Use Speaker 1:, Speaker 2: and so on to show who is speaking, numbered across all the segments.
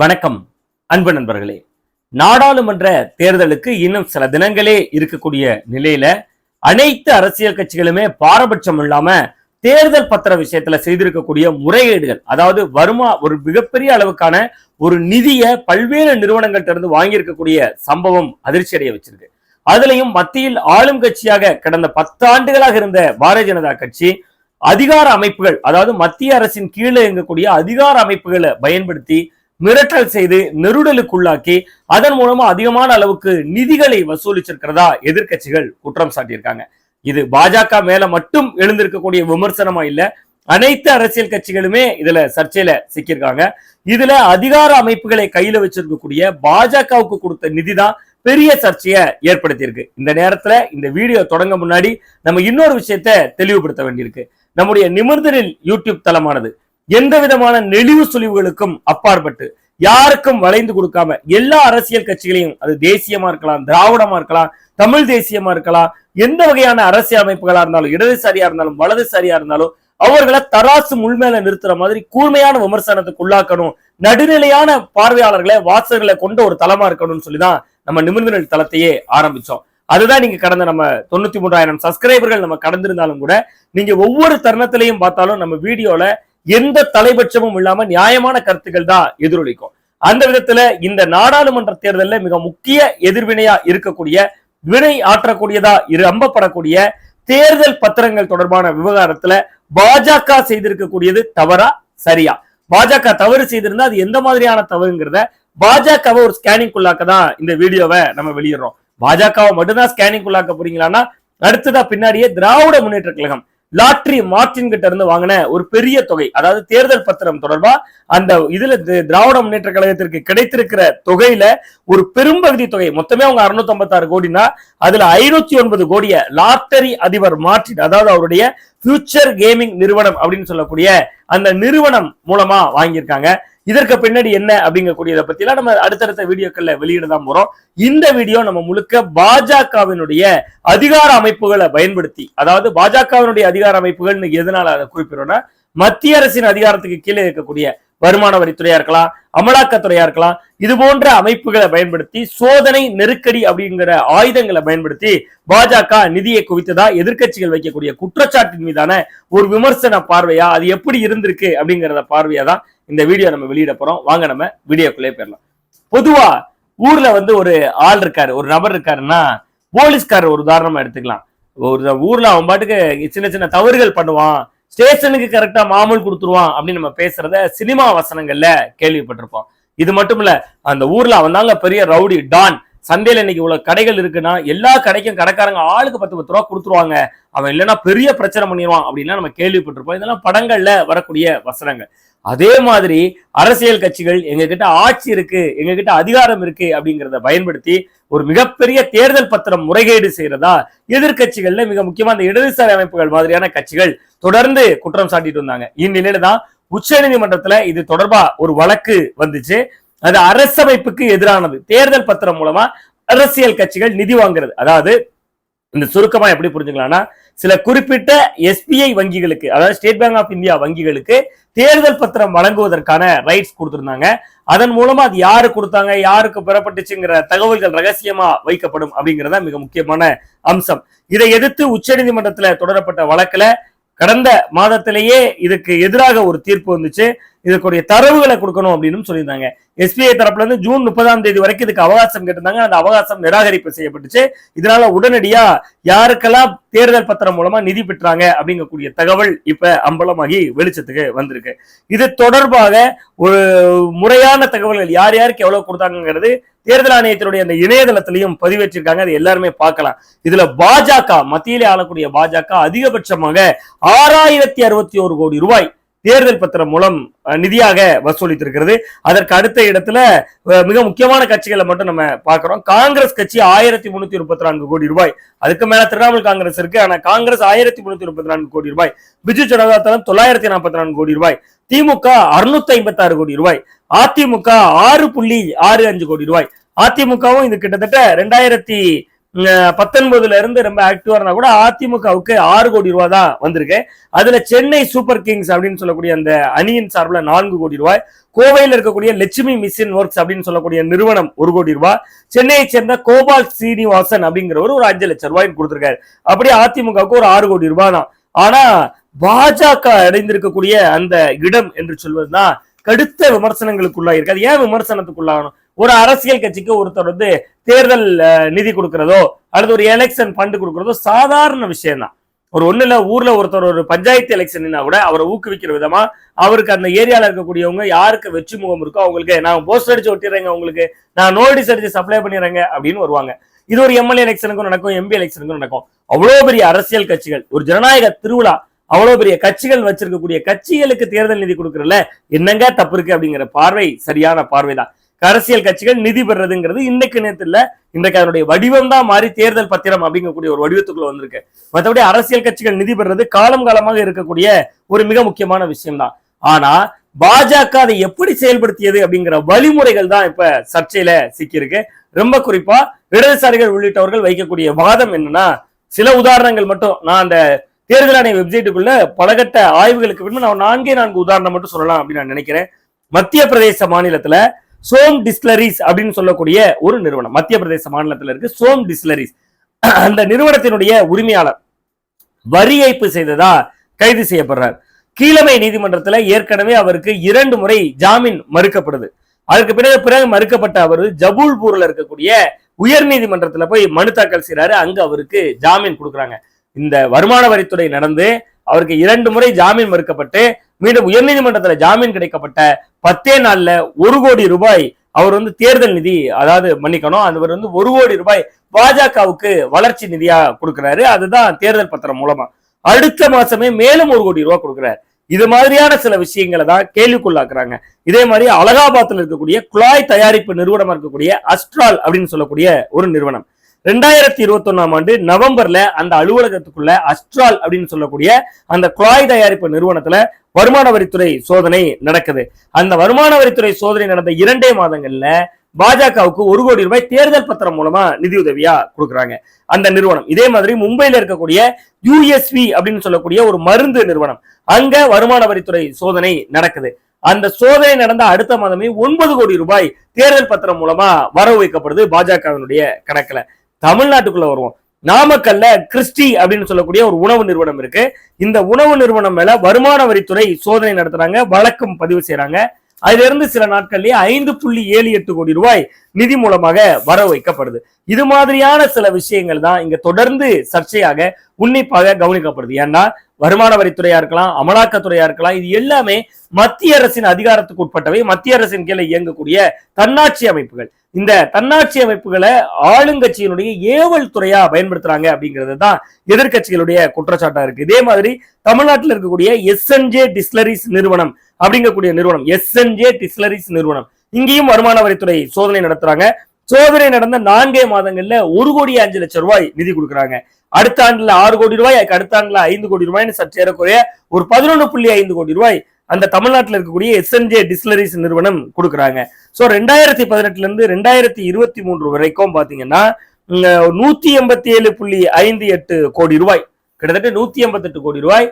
Speaker 1: வணக்கம் அன்பு நண்பர்களே நாடாளுமன்ற தேர்தலுக்கு இன்னும் சில தினங்களே இருக்கக்கூடிய நிலையில அனைத்து அரசியல் கட்சிகளுமே பாரபட்சம் இல்லாம தேர்தல் பத்திர விஷயத்துல செய்திருக்கக்கூடிய முறைகேடுகள் அதாவது வருமா ஒரு மிகப்பெரிய அளவுக்கான ஒரு நிதிய பல்வேறு நிறுவனங்கள்ட்ட இருந்து வாங்கியிருக்கக்கூடிய சம்பவம் அதிர்ச்சி அடைய வச்சிருக்கு அதுலயும் மத்தியில் ஆளும் கட்சியாக கடந்த பத்தாண்டுகளாக இருந்த பாரதிய ஜனதா கட்சி அதிகார அமைப்புகள் அதாவது மத்திய அரசின் கீழே இயங்கக்கூடிய அதிகார அமைப்புகளை பயன்படுத்தி மிரட்டல் செய்து நெருடலுக்குள்ளாக்கி அதன் மூலமா அதிகமான அளவுக்கு நிதிகளை வசூலிச்சிருக்கிறதா எதிர்கட்சிகள் குற்றம் சாட்டியிருக்காங்க இது பாஜக மேல மட்டும் எழுந்திருக்கக்கூடிய விமர்சனமா இல்ல அனைத்து அரசியல் கட்சிகளுமே இதுல சர்ச்சையில சிக்கியிருக்காங்க இதுல அதிகார அமைப்புகளை கையில வச்சிருக்கக்கூடிய பாஜகவுக்கு கொடுத்த நிதி தான் பெரிய சர்ச்சையை ஏற்படுத்தியிருக்கு இந்த நேரத்துல இந்த வீடியோ தொடங்க முன்னாடி நம்ம இன்னொரு விஷயத்த தெளிவுபடுத்த வேண்டியிருக்கு நம்முடைய நிமிர்ந்தனில் யூடியூப் தளமானது எந்த விதமான நெளிவு சுழிவுகளுக்கும் அப்பாற்பட்டு யாருக்கும் வளைந்து கொடுக்காம எல்லா அரசியல் கட்சிகளையும் அது தேசியமா இருக்கலாம் திராவிடமா இருக்கலாம் தமிழ் தேசியமா இருக்கலாம் எந்த வகையான அரசியல் அமைப்புகளா இருந்தாலும் இடதுசாரியா இருந்தாலும் வலதுசாரியா இருந்தாலும் அவர்களை தராசு முழுமையில நிறுத்துற மாதிரி கூர்மையான விமர்சனத்துக்கு உள்ளாக்கணும் நடுநிலையான பார்வையாளர்களை வாசகர்களை கொண்ட ஒரு தளமா இருக்கணும்னு சொல்லிதான் நம்ம நிமிர்ந்த தளத்தையே ஆரம்பிச்சோம் அதுதான் நீங்க கடந்த நம்ம தொண்ணூத்தி மூன்றாயிரம் சப்ஸ்கிரைபர்கள் நம்ம கடந்திருந்தாலும் கூட நீங்க ஒவ்வொரு தருணத்திலையும் பார்த்தாலும் நம்ம வீடியோல எந்த தலைபட்சமும் இல்லாம நியாயமான கருத்துக்கள் தான் எதிரொலிக்கும் அந்த விதத்துல இந்த நாடாளுமன்ற தேர்தலில் மிக முக்கிய எதிர்வினையா இருக்கக்கூடிய வினை ஆற்றக்கூடியதா நம்பப்படக்கூடிய தேர்தல் பத்திரங்கள் தொடர்பான விவகாரத்துல பாஜக செய்திருக்கக்கூடியது தவறா சரியா பாஜக தவறு செய்திருந்தா அது எந்த மாதிரியான தவறுங்கிறத பாஜகவை ஒரு ஸ்கேனிங் குள்ளாக்க தான் இந்த வீடியோவை நம்ம வெளியிடுறோம் பாஜகவை மட்டும்தான் ஸ்கேனிங் உள்ளாக்க போறீங்களான்னா அடுத்ததா பின்னாடியே திராவிட முன்னேற்ற கழகம் லாட்ரி மார்டின் கிட்ட இருந்து வாங்கின ஒரு பெரிய தொகை அதாவது தேர்தல் பத்திரம் தொடர்பா அந்த இதுல திராவிட முன்னேற்ற கழகத்திற்கு கிடைத்திருக்கிற தொகையில ஒரு பெரும்பகுதி தொகை மொத்தமே அவங்க அறுநூத்தி ஐம்பத்தாறு கோடினா அதுல ஐநூத்தி ஒன்பது கோடிய லாட்டரி அதிபர் மார்டின் அதாவது அவருடைய ஃபியூச்சர் கேமிங் நிறுவனம் அப்படின்னு சொல்லக்கூடிய அந்த நிறுவனம் மூலமா வாங்கியிருக்காங்க இதற்கு பின்னாடி என்ன அப்படிங்கக்கூடியதை பத்திலாம் நம்ம அடுத்தடுத்த வீடியோக்கள்ல வெளியிட தான் போறோம் இந்த வீடியோ நம்ம முழுக்க பாஜகவினுடைய அதிகார அமைப்புகளை பயன்படுத்தி அதாவது பாஜகவினுடைய அதிகார அமைப்புகள் எதனால அதை குறிப்பிடறோம்னா மத்திய அரசின் அதிகாரத்துக்கு கீழே இருக்கக்கூடிய வருமான வரித்துறையா இருக்கலாம் அமலாக்கத்துறையா இருக்கலாம் இது போன்ற அமைப்புகளை பயன்படுத்தி சோதனை நெருக்கடி அப்படிங்கிற ஆயுதங்களை பயன்படுத்தி பாஜக நிதியை குவித்ததா எதிர்கட்சிகள் வைக்கக்கூடிய குற்றச்சாட்டின் மீதான ஒரு விமர்சன பார்வையா அது எப்படி இருந்திருக்கு அப்படிங்கிறத பார்வையா தான் இந்த வீடியோ நம்ம வெளியிட போறோம் வாங்க நம்ம வீடியோக்குள்ளே போயிடலாம் பொதுவா ஊர்ல வந்து ஒரு ஆள் இருக்காரு ஒரு நபர் இருக்காருன்னா போலீஸ்கார் ஒரு உதாரணமா எடுத்துக்கலாம் ஒரு ஊர்ல அவன் பாட்டுக்கு சின்ன சின்ன தவறுகள் பண்ணுவான் ஸ்டேஷனுக்கு கரெக்டா மாமூல் கொடுத்துருவான் அப்படின்னு நம்ம பேசுறத சினிமா வசனங்கள்ல கேள்விப்பட்டிருப்போம் இது மட்டும் இல்ல அந்த ஊர்ல அவன் தாங்க பெரிய ரவுடி டான் சந்தையில இன்னைக்கு இவ்வளவு கடைகள் இருக்குன்னா எல்லா கடைக்கும் கடைக்காரங்க ஆளுக்கு பத்து பத்து ரூபா கொடுத்துருவாங்க அவன் இல்லைன்னா பெரிய பிரச்சனை பண்ணிடுவான் அப்படின்னா நம்ம கேள்விப்பட்டிருப்போம் இதெல்லாம் படங்கள்ல வரக்கூடிய வசனங்கள் அதே மாதிரி அரசியல் கட்சிகள் எங்ககிட்ட ஆட்சி இருக்கு எங்ககிட்ட அதிகாரம் இருக்கு அப்படிங்கிறத பயன்படுத்தி ஒரு மிகப்பெரிய தேர்தல் பத்திரம் முறைகேடு செய்யறதா எதிர்கட்சிகள்ல மிக முக்கியமா அந்த இடதுசாரி அமைப்புகள் மாதிரியான கட்சிகள் தொடர்ந்து குற்றம் சாட்டிட்டு வந்தாங்க இந்நிலையில தான் உச்ச நீதிமன்றத்துல இது தொடர்பா ஒரு வழக்கு வந்துச்சு அது அரசமைப்புக்கு எதிரானது தேர்தல் பத்திரம் மூலமா அரசியல் கட்சிகள் நிதி வாங்குறது அதாவது இந்த சுருக்கமாக எப்படி புரிஞ்சுக்கலாம்னா சில குறிப்பிட்ட எஸ்பிஐ வங்கிகளுக்கு அதாவது ஸ்டேட் பேங்க் ஆஃப் இந்தியா வங்கிகளுக்கு தேர்தல் பத்திரம் வழங்குவதற்கான ரைட்ஸ் கொடுத்துருந்தாங்க அதன் மூலமா அது யாரு கொடுத்தாங்க யாருக்கு பெறப்பட்டுச்சுங்கிற தகவல்கள் ரகசியமா வைக்கப்படும் அப்படிங்கிறத மிக முக்கியமான அம்சம் இதை எதிர்த்து உச்சநீதிமன்றத்தில் தொடரப்பட்ட வழக்குல கடந்த மாதத்திலேயே இதுக்கு எதிராக ஒரு தீர்ப்பு வந்துச்சு இதற்குரிய தரவுகளை கொடுக்கணும் அப்படின்னு சொல்லியிருந்தாங்க எஸ்பிஐ தரப்புல இருந்து ஜூன் முப்பதாம் தேதி வரைக்கும் இதுக்கு அவகாசம் கேட்டிருந்தாங்க அந்த அவகாசம் நிராகரிப்பு செய்யப்பட்டுச்சு இதனால உடனடியா யாருக்கெல்லாம் தேர்தல் பத்திரம் மூலமா நிதி பெற்றாங்க அப்படிங்கக்கூடிய தகவல் இப்ப அம்பலமாகி வெளிச்சத்துக்கு வந்திருக்கு இது தொடர்பாக ஒரு முறையான தகவல்கள் யார் யாருக்கு எவ்வளவு கொடுத்தாங்கிறது தேர்தல் ஆணையத்தினுடைய அந்த இணையதளத்திலையும் பதிவேற்றிருக்காங்க அது எல்லாருமே பார்க்கலாம் இதுல பாஜக மத்தியிலே ஆளக்கூடிய பாஜக அதிகபட்சமாக ஆறாயிரத்தி அறுபத்தி ஒரு கோடி ரூபாய் தேர்தல் பத்திரம் மூலம் நிதியாக வசூலித்திருக்கிறது அதற்கு அடுத்த இடத்துல மிக முக்கியமான கட்சிகளை மட்டும் நம்ம பார்க்கிறோம் காங்கிரஸ் கட்சி ஆயிரத்தி முன்னூத்தி முப்பத்தி நான்கு கோடி ரூபாய் அதுக்கு மேல திரிணாமுல் காங்கிரஸ் இருக்கு ஆனா காங்கிரஸ் ஆயிரத்தி முன்னூத்தி முப்பத்தி நான்கு கோடி ரூபாய் பிஜு ஜனதா தளம் தொள்ளாயிரத்தி நாற்பத்தி நான்கு கோடி ரூபாய் திமுக அறுநூத்தி ஐம்பத்தி ஆறு கோடி ரூபாய் அதிமுக ஆறு புள்ளி ஆறு அஞ்சு கோடி ரூபாய் அதிமுகவும் இது கிட்டத்தட்ட ரெண்டாயிரத்தி பத்தொன்பதுல இருந்து ரொம்ப ஆக்டிவா கூட அதிமுகவுக்கு ஆறு கோடி ரூபாய் தான் வந்திருக்கு அதுல சென்னை சூப்பர் கிங்ஸ் அப்படின்னு சொல்லக்கூடிய அந்த அணியின் சார்பில் நான்கு கோடி ரூபாய் கோவையில் இருக்கக்கூடிய லட்சுமி மிஷின் ஒர்க்ஸ் அப்படின்னு சொல்லக்கூடிய நிறுவனம் ஒரு கோடி ரூபாய் சென்னையை சேர்ந்த கோபால் சீனிவாசன் அப்படிங்கிறவர் ஒரு அஞ்சு லட்சம் ரூபாய் கொடுத்திருக்காரு அப்படியே அதிமுகவுக்கு ஒரு ஆறு கோடி ரூபாய் தான் ஆனா பாஜக அடைந்திருக்கக்கூடிய அந்த இடம் என்று சொல்வதுதான் கடுத்த விமர்சனங்களுக்குள்ளாயிருக்கு அது ஏன் விமர்சனத்துக்குள்ளாகணும் ஒரு அரசியல் கட்சிக்கு ஒருத்தர் வந்து தேர்தல் நிதி கொடுக்கறதோ அல்லது ஒரு எலெக்ஷன் ஃபண்டு கொடுக்கறதோ சாதாரண விஷயம் தான் ஒரு ஒண்ணுல ஊர்ல ஒருத்தர் ஒரு பஞ்சாயத்து எலெக்ஷன்னா கூட அவரை ஊக்குவிக்கிற விதமா அவருக்கு அந்த ஏரியால இருக்கக்கூடியவங்க யாருக்கு வெற்றி முகம் இருக்கோ அவங்களுக்கு நான் போஸ்டர் அடிச்சு ஒட்டிடுறேங்க உங்களுக்கு நான் நோட்டீஸ் அடிச்சு சப்ளை பண்ணிடுறேங்க அப்படின்னு வருவாங்க இது ஒரு எம்எல்ஏ எலெக்ஷனுக்கும் நடக்கும் எம்பி எலெக்ஷனுக்கும் நடக்கும் அவ்வளோ பெரிய அரசியல் கட்சிகள் ஒரு ஜனநாயக திருவிழா அவ்வளோ பெரிய கட்சிகள் வச்சிருக்கக்கூடிய கட்சிகளுக்கு தேர்தல் நிதி கொடுக்கறல என்னங்க தப்பு இருக்கு அப்படிங்கிற பார்வை சரியான பார்வை தான் அரசியல் கட்சிகள் நிதி பெறதுங்கிறது இன்னைக்கு நேரத்தில் இன்றைக்கு அதனுடைய வடிவம் தான் மாறி தேர்தல் பத்திரம் அப்படிங்கக்கூடிய ஒரு வடிவத்துக்குள்ள வந்திருக்கு மற்றபடி அரசியல் கட்சிகள் நிதி பெறுறது காலம் காலமாக இருக்கக்கூடிய ஒரு மிக முக்கியமான விஷயம் தான் ஆனா பாஜக அதை எப்படி செயல்படுத்தியது அப்படிங்கிற வழிமுறைகள் தான் இப்ப சர்ச்சையில சிக்கியிருக்கு ரொம்ப குறிப்பா இடதுசாரிகள் உள்ளிட்டவர்கள் வைக்கக்கூடிய வாதம் என்னன்னா சில உதாரணங்கள் மட்டும் நான் அந்த தேர்தல் ஆணைய வெப்சைட்டுக்குள்ள பலகட்ட ஆய்வுகளுக்கு பின்பு நான் நான்கே நான்கு உதாரணம் மட்டும் சொல்லலாம் அப்படின்னு நான் நினைக்கிறேன் மத்திய பிரதேச மாநிலத்துல சோம் டிஸ்லரிஸ் அப்படின்னு சொல்லக்கூடிய ஒரு நிறுவனம் மத்திய பிரதேச மாநிலத்தில் இருக்கு சோம் டிஸ்லரிஸ் அந்த நிறுவனத்தினுடைய உரிமையாளர் வரி ஏய்ப்பு செய்ததா கைது செய்யப்படுறார் கீழமை நீதிமன்றத்தில் ஏற்கனவே அவருக்கு இரண்டு முறை ஜாமீன் மறுக்கப்படுது அதுக்கு பிறகு பிறகு மறுக்கப்பட்ட அவர் ஜபூல்பூர்ல இருக்கக்கூடிய உயர் நீதிமன்றத்தில் போய் மனு தாக்கல் செய்யறாரு அங்கு அவருக்கு ஜாமீன் கொடுக்குறாங்க இந்த வருமான வரித்துறை நடந்து அவருக்கு இரண்டு முறை ஜாமீன் மறுக்கப்பட்டு மீண்டும் உயர்நீதிமன்றத்துல ஜாமீன் கிடைக்கப்பட்ட பத்தே நாள்ல ஒரு கோடி ரூபாய் அவர் வந்து தேர்தல் நிதி அதாவது மன்னிக்கணும் அவர் வந்து ஒரு கோடி ரூபாய் பாஜகவுக்கு வளர்ச்சி நிதியா கொடுக்கிறாரு அதுதான் தேர்தல் பத்திரம் மூலமா அடுத்த மாசமே மேலும் ஒரு கோடி ரூபாய் கொடுக்கிறாரு இது மாதிரியான சில விஷயங்களை தான் கேள்விக்குள்ளாக்குறாங்க இதே மாதிரி அலகாபாத்தில் இருக்கக்கூடிய குழாய் தயாரிப்பு நிறுவனமா இருக்கக்கூடிய அஸ்ட்ரால் அப்படின்னு சொல்லக்கூடிய ஒரு நிறுவனம் ரெண்டாயிரத்தி இருபத்தி ஒன்னாம் ஆண்டு நவம்பர்ல அந்த அலுவலகத்துக்குள்ள அஸ்ட்ரால் அப்படின்னு சொல்லக்கூடிய அந்த குழாய் தயாரிப்பு நிறுவனத்துல வருமான வரித்துறை சோதனை நடக்குது அந்த வருமான வரித்துறை சோதனை நடந்த இரண்டே மாதங்கள்ல பாஜகவுக்கு ஒரு கோடி ரூபாய் தேர்தல் பத்திரம் மூலமா நிதியுதவியா கொடுக்குறாங்க அந்த நிறுவனம் இதே மாதிரி மும்பையில இருக்கக்கூடிய யூஎஸ்வி அப்படின்னு சொல்லக்கூடிய ஒரு மருந்து நிறுவனம் அங்க வருமான வரித்துறை சோதனை நடக்குது அந்த சோதனை நடந்த அடுத்த மாதமே ஒன்பது கோடி ரூபாய் தேர்தல் பத்திரம் மூலமா வர வைக்கப்படுது பாஜகவினுடைய கணக்குல தமிழ்நாட்டுக்குள்ள வருவோம் நாமக்கல்ல கிறிஸ்டி அப்படின்னு சொல்லக்கூடிய ஒரு உணவு நிறுவனம் இருக்கு இந்த உணவு நிறுவனம் மேல வருமான வரித்துறை சோதனை நடத்துறாங்க வழக்கம் பதிவு செய்யறாங்க அதுல இருந்து சில நாட்கள்லயே ஐந்து புள்ளி ஏழு எட்டு கோடி ரூபாய் நிதி மூலமாக வர வைக்கப்படுது இது மாதிரியான சில விஷயங்கள் தான் இங்க தொடர்ந்து சர்ச்சையாக உன்னிப்பாக கவனிக்கப்படுது ஏன்னா வருமான வரித்துறையா இருக்கலாம் அமலாக்கத்துறையா இருக்கலாம் இது எல்லாமே மத்திய அரசின் அதிகாரத்துக்கு உட்பட்டவை மத்திய அரசின் கீழே இயங்கக்கூடிய தன்னாட்சி அமைப்புகள் இந்த தன்னாட்சி அமைப்புகளை ஆளுங்கட்சியினுடைய ஏவல் துறையா பயன்படுத்துறாங்க அப்படிங்கிறது தான் எதிர்கட்சிகளுடைய குற்றச்சாட்டா இருக்கு இதே மாதிரி தமிழ்நாட்டில் இருக்கக்கூடிய எஸ்என்ஜே டிஸ்லரிஸ் நிறுவனம் அப்படிங்கக்கூடிய நிறுவனம் எஸ்என்ஜே டிஸ்லரிஸ் நிறுவனம் இங்கேயும் வருமான வரித்துறை சோதனை நடத்துறாங்க சோதனை நடந்த நான்கே மாதங்கள்ல ஒரு கோடி அஞ்சு லட்சம் ரூபாய் நிதி கொடுக்குறாங்க அடுத்த ஆண்டுல ஆறு கோடி ரூபாய் அதுக்கு அடுத்த ஆண்டுல ஐந்து கோடி ரூபாய்னு சற்று ஏறக்குறைய ஒரு பதினொன்று புள்ளி ஐந்து கோடி ரூபாய் அந்த தமிழ்நாட்டில் இருக்கக்கூடிய எஸ்என்ஜே டிஸ்லரிஸ் நிறுவனம் கொடுக்குறாங்க ஸோ ரெண்டாயிரத்தி பதினெட்டுல இருந்து ரெண்டாயிரத்தி இருபத்தி மூன்று வரைக்கும் பாத்தீங்கன்னா நூத்தி எண்பத்தி ஏழு புள்ளி ஐந்து எட்டு கோடி ரூபாய் கிட்டத்தட்ட நூத்தி எண்பத்தி எட்டு கோடி ரூபாய்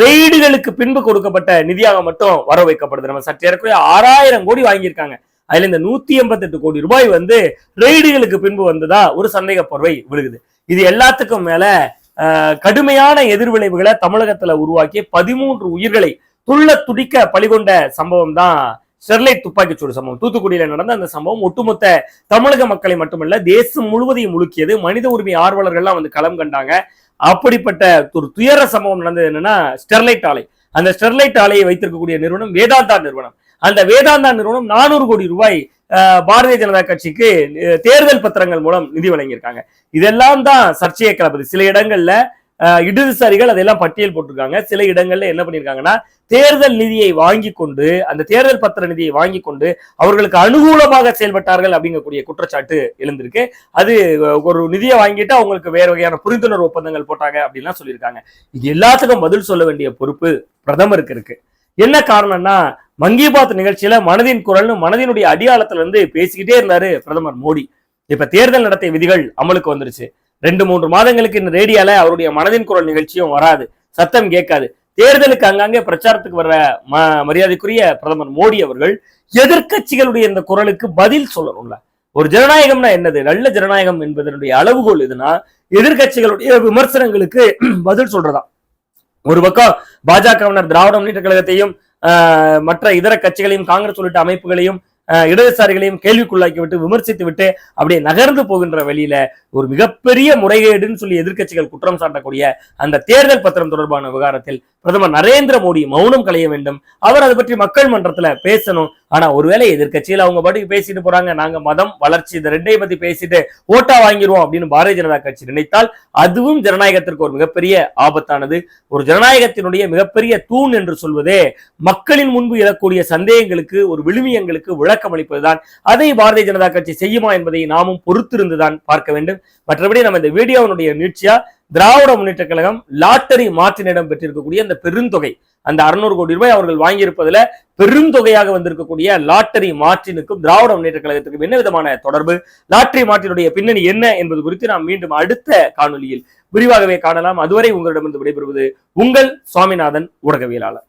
Speaker 1: ரெய்டுகளுக்கு பின்பு கொடுக்கப்பட்ட நிதியாக மட்டும் வர வைக்கப்படுது நம்ம சற்று ஏற்கனவே ஆறாயிரம் கோடி வாங்கியிருக்காங்க அதுல இந்த நூத்தி எண்பத்தி எட்டு கோடி ரூபாய் வந்து ரெய்டுகளுக்கு பின்பு வந்ததா ஒரு சந்தேக பார்வை விழுகுது இது எல்லாத்துக்கும் மேல கடுமையான எதிர்விளைவுகளை தமிழகத்துல உருவாக்கி பதிமூன்று உயிர்களை துள்ள துடிக்க பழிகொண்ட சம்பவம் தான் ஸ்டெர்லைட் சூடு சம்பவம் தூத்துக்குடியில நடந்த அந்த சம்பவம் ஒட்டுமொத்த தமிழக மக்களை மட்டுமல்ல தேசம் முழுவதையும் முழுக்கியது மனித உரிமை ஆர்வலர்கள்லாம் வந்து களம் கண்டாங்க அப்படிப்பட்ட ஒரு துயர சம்பவம் நடந்தது என்னன்னா ஸ்டெர்லைட் ஆலை அந்த ஸ்டெர்லைட் ஆலையை வைத்திருக்கக்கூடிய நிறுவனம் வேதாந்தா நிறுவனம் அந்த வேதாந்தா நிறுவனம் நானூறு கோடி ரூபாய் பாரதிய ஜனதா கட்சிக்கு தேர்தல் பத்திரங்கள் மூலம் நிதி வழங்கியிருக்காங்க இதெல்லாம் தான் சர்ச்சையை கிளப்புது சில இடங்கள்ல இடதுசாரிகள் அதெல்லாம் பட்டியல் போட்டிருக்காங்க சில இடங்கள்ல என்ன பண்ணியிருக்காங்கன்னா தேர்தல் நிதியை வாங்கி கொண்டு அந்த தேர்தல் பத்திர நிதியை வாங்கி கொண்டு அவர்களுக்கு அனுகூலமாக செயல்பட்டார்கள் அப்படிங்கக்கூடிய குற்றச்சாட்டு எழுந்திருக்கு அது ஒரு நிதியை வாங்கிட்டு அவங்களுக்கு வேற வகையான புரிந்துணர்வு ஒப்பந்தங்கள் போட்டாங்க அப்படின்லாம் சொல்லியிருக்காங்க இது எல்லாத்துக்கும் பதில் சொல்ல வேண்டிய பொறுப்பு பிரதமருக்கு இருக்கு என்ன காரணம்னா மங்கி பாத் நிகழ்ச்சியில மனதின் குரல்னு மனதினுடைய அடியாளத்துல இருந்து பேசிக்கிட்டே இருந்தாரு பிரதமர் மோடி இப்ப தேர்தல் நடத்தை விதிகள் அமலுக்கு வந்துருச்சு ரெண்டு மூன்று மாதங்களுக்கு இந்த ரேடியால அவருடைய மனதின் குரல் நிகழ்ச்சியும் வராது சத்தம் கேட்காது தேர்தலுக்கு அங்கங்கே பிரச்சாரத்துக்கு வர்ற மரியாதைக்குரிய பிரதமர் மோடி அவர்கள் எதிர்கட்சிகளுடைய இந்த குரலுக்கு பதில் சொல்லணும்ல ஒரு ஜனநாயகம்னா என்னது நல்ல ஜனநாயகம் என்பதனுடைய அளவுகோல் எதுனா எதிர்கட்சிகளுடைய விமர்சனங்களுக்கு பதில் சொல்றதா ஒரு பக்கம் பாஜகவினர் திராவிட முன்னேற்ற கழகத்தையும் மற்ற இதர கட்சிகளையும் காங்கிரஸ் உள்ளிட்ட அமைப்புகளையும் இடதுசாரிகளையும் கேள்விக்குள்ளாக்கிவிட்டு விமர்சித்து விட்டு அப்படியே நகர்ந்து போகின்ற வழியில ஒரு மிகப்பெரிய முறைகேடுன்னு சொல்லி எதிர்கட்சிகள் குற்றம் சாட்டக்கூடிய அந்த தேர்தல் பத்திரம் தொடர்பான விவகாரத்தில் பிரதமர் நரேந்திர மோடி மௌனம் களைய வேண்டும் அவர் அதை பற்றி மக்கள் மன்றத்துல பேசணும் ஆனா ஒருவேளை எதிர்கட்சியில் அவங்க பாட்டுக்கு பேசிட்டு போறாங்க நாங்க மதம் வளர்ச்சி இந்த ரெண்டையும் பத்தி பேசிட்டு ஓட்டா வாங்கிடுவோம் அப்படின்னு பாரதிய ஜனதா கட்சி நினைத்தால் அதுவும் ஜனநாயகத்திற்கு ஒரு மிகப்பெரிய ஆபத்தானது ஒரு ஜனநாயகத்தினுடைய மிகப்பெரிய தூண் என்று சொல்வதே மக்களின் முன்பு எழக்கூடிய சந்தேகங்களுக்கு ஒரு விழுமியங்களுக்கு விளக்க விளக்கம் அளிப்பதுதான் அதை பாரதிய ஜனதா கட்சி செய்யுமா என்பதை நாமும் பொறுத்திருந்துதான் பார்க்க வேண்டும் மற்றபடி நம்ம இந்த வீடியோனுடைய நீட்சியா திராவிட முன்னேற்ற கழகம் லாட்டரி மாற்றினிடம் பெற்றிருக்கக்கூடிய அந்த பெருந்தொகை அந்த அறுநூறு கோடி ரூபாய் அவர்கள் வாங்கியிருப்பதுல பெருந்தொகையாக வந்திருக்கக்கூடிய லாட்டரி மாற்றினுக்கும் திராவிட முன்னேற்ற கழகத்துக்கும் என்ன விதமான தொடர்பு லாட்டரி மாற்றினுடைய பின்னணி என்ன என்பது குறித்து நாம் மீண்டும் அடுத்த காணொலியில் விரிவாகவே காணலாம் அதுவரை உங்களிடமிருந்து விடைபெறுவது உங்கள் சுவாமிநாதன் ஊடகவியலாளர்